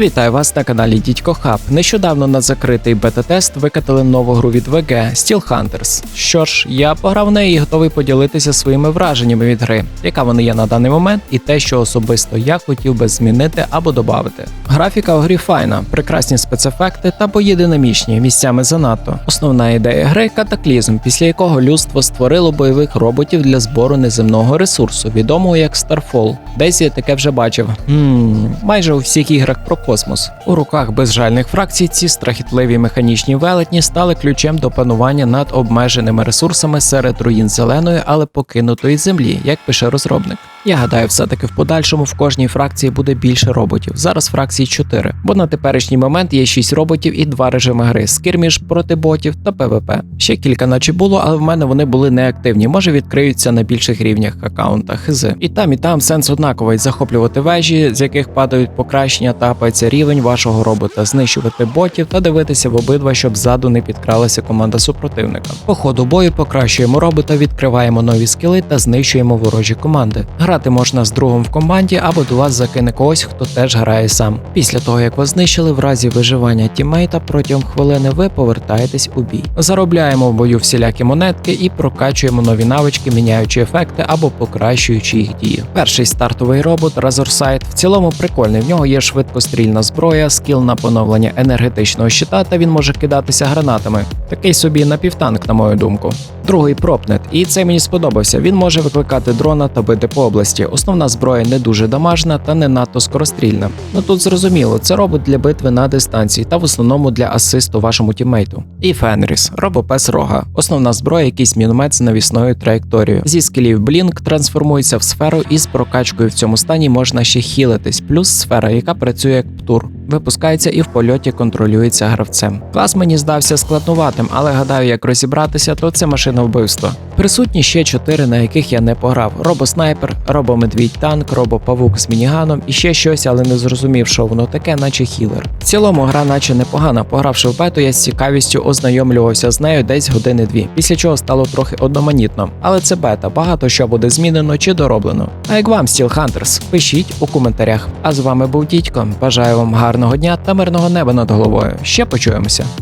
Вітаю вас на каналі Дідько Хаб. Нещодавно на закритий бета-тест викатали нову гру від VG Steel Hunters. Що ж, я пограв в неї і готовий поділитися своїми враженнями від гри, яка вони є на даний момент, і те, що особисто я хотів би змінити або додати. Графіка у грі файна, прекрасні спецефекти та бої динамічні, місцями занадто. Основна ідея гри катаклізм, після якого людство створило бойових роботів для збору неземного ресурсу, відомого як Starfall. Десь я таке вже бачив. Хм, майже у всіх іграх про космос. У руках безжальних фракцій ці страхітливі механічні велетні стали ключем до панування над обмеженими ресурсами серед руїн зеленої, але покинутої землі, як пише розробник. Я гадаю, все-таки в подальшому в кожній фракції буде більше роботів. Зараз фракції 4, бо на теперішній момент є 6 роботів і два режими гри: скірміш проти ботів та ПВП. Ще кілька наче було, але в мене вони були неактивні. Може відкриються на більших рівнях аккаунта хз. І там, і там сенс однаковий захоплювати вежі, з яких падають покращення, тапається рівень вашого робота, знищувати ботів та дивитися в обидва, щоб ззаду не підкралася команда супротивника. По ходу бою покращуємо робота, відкриваємо нові скіли та знищуємо ворожі команди. Грати можна з другом в команді або до вас закине когось, хто теж грає сам. Після того як вас знищили, в разі виживання тіммейта протягом хвилини ви повертаєтесь у бій. Заробляємо в бою всілякі монетки і прокачуємо нові навички, міняючи ефекти або покращуючи їх дію. Перший стартовий робот Razor в цілому прикольний. В нього є швидкострільна зброя, скіл на поновлення енергетичного щита, та він може кидатися гранатами. Такий собі напівтанк, на мою думку. Другий пропнет, і це мені сподобався. Він може викликати дрона та бити по області. Основна зброя не дуже дамажна та не надто скорострільна. Ну тут зрозуміло, це робот для битви на дистанції та в основному для асисту вашому тіммейту. І Фенріс, робопес рога. Основна зброя, якийсь міномет з навісною траєкторією. Зі скілів Блінк трансформується в сферу, і з прокачкою в цьому стані можна ще хілитись, плюс сфера, яка працює як птур. Випускається і в польоті контролюється гравцем. Клас мені здався складнуватим, але гадаю, як розібратися, то це машина вбивства. Присутні ще чотири, на яких я не пограв: робоснайпер, робомедвідь танк, робопавук з мініганом і ще щось, але не зрозумів, що воно таке, наче хілер. В цілому гра, наче непогана. Погравши в бету, я з цікавістю ознайомлювався з нею десь години дві, після чого стало трохи одноманітно. Але це бета, багато що буде змінено чи дороблено. А як вам Steel Hunters? Пишіть у коментарях. А з вами був Дідько. Бажаю вам гарного дня та мирного неба над головою. Ще почуємося.